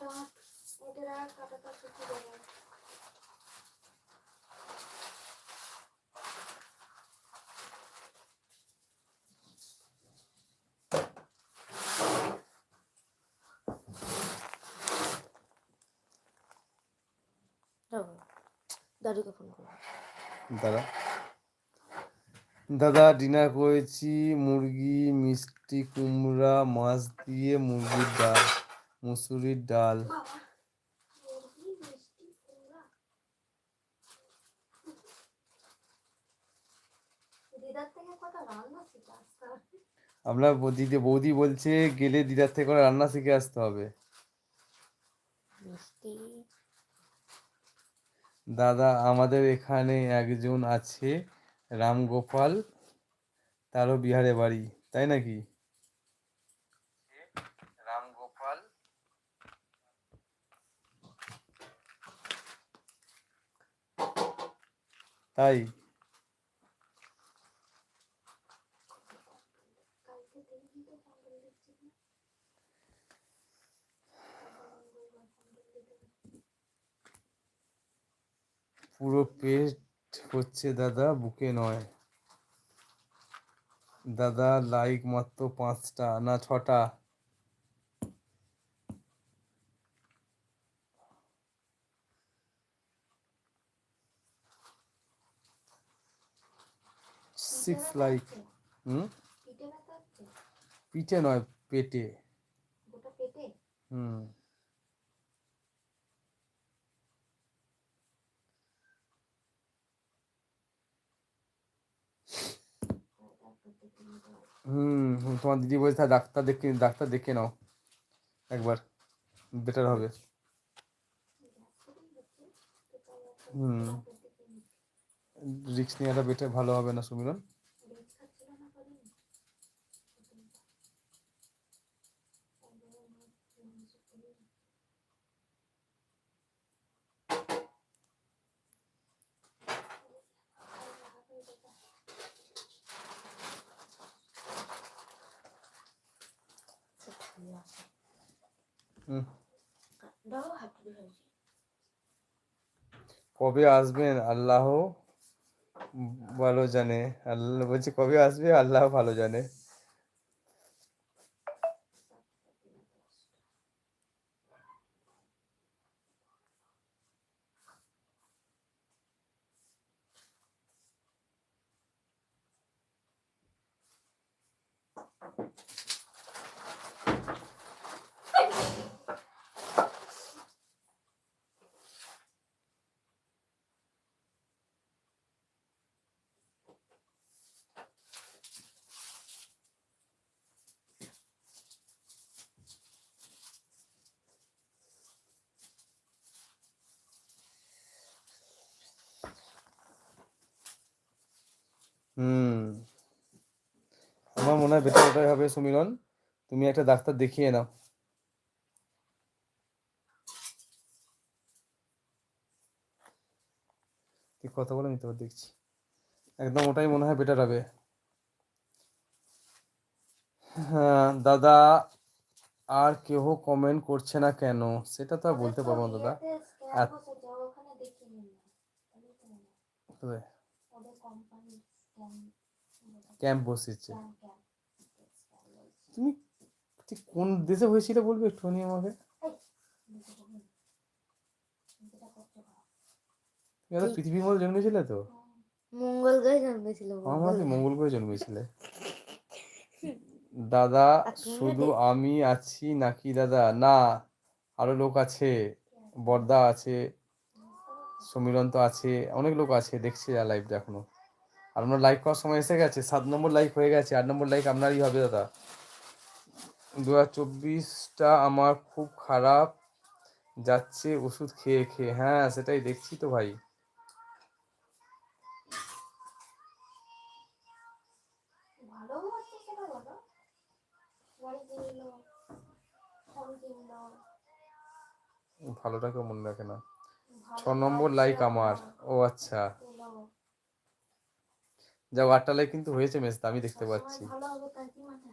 আর দাদা? দাদা ডিনার করেছি মুরগি মিষ্টি কুমড়া মাছ দিয়ে মুরগির ডাল। মুসুরির ডাল। আমরা দিদি বৌদি বলছে গেলে দিদার থেকে করে রান্না শিখে আসতে হবে। দাদা আমাদের এখানে একজন আছে রামগোপাল। তারও বিহারে বাড়ি তাই নাকি রামগোপাল তাই? পুরো পেট হচ্ছে দাদা বুকে নয়। দাদা লাইক মাত্র পাঁচটা না ছটা। সিক্স লাইক হুম পিঠে নয় পেটে। হুম। হুম তোমার দিদি বলছে "তাহলে ডাক্তার দেখে ডাক্তার দেখে নাও। একবার বেটার হবে। হুম। রিক্স নেওয়াটা বেটার ভালো হবে না সুমিরন? কবে আসবেন আল্লাহ ভালো জানে আল্লাহ বলছি কবে আসবে আল্লাহ ভালো জানে হুম। আমার মনে হয় বেটার ওটাই হবে সুমিরন। তুমি একটা ডাক্তার দেখিয়ে নাও। তুই কথা বলে নিতে পার দেখছি। একদম ওটাই মনে হয় বেটার হবে। হ্যাঁ দাদা আর কেউ কমেন্ট করছে না কেন? সেটা তো আর বলতে পারব না দাদা। আর- ক্যাম্প বসেছে। তুমি ঠিক কোন দেশে হয়েছিল বলবে একটুখানি আমাকে? পৃথিবীর মধ্যে জন্মেছিলে তো? মঙ্গল গ্রহে জন্মেছিল আমার মঙ্গল মঙ্গল গ্রহে জন্মেছিলে। দাদা শুধু আমি আছি নাকি দাদা? না আরও লোক আছে। বর্দা আছে সমীরন তো আছে অনেক লোক আছে দেখছি লাইভটা এখনও। আর আপনার লাইক করার সময় এসে গেছে সাত নম্বর লাইক হয়ে গেছে আট নম্বর লাইক আপনারই হবে দাদা। দু হাজার চব্বিশটা আমার খুব খারাপ যাচ্ছে ওষুধ খেয়ে খেয়ে। হ্যাঁ সেটাই দেখছি তো ভাই। ভালোটাকে মনে রাখে না। ছ নম্বর লাইক আমার। ও আচ্ছা। পেল। ওয়াটার লাইক কিন্তু হয়েছে মেসটা আমি দেখতে পাচ্ছি ভালো হবে তার কি মানে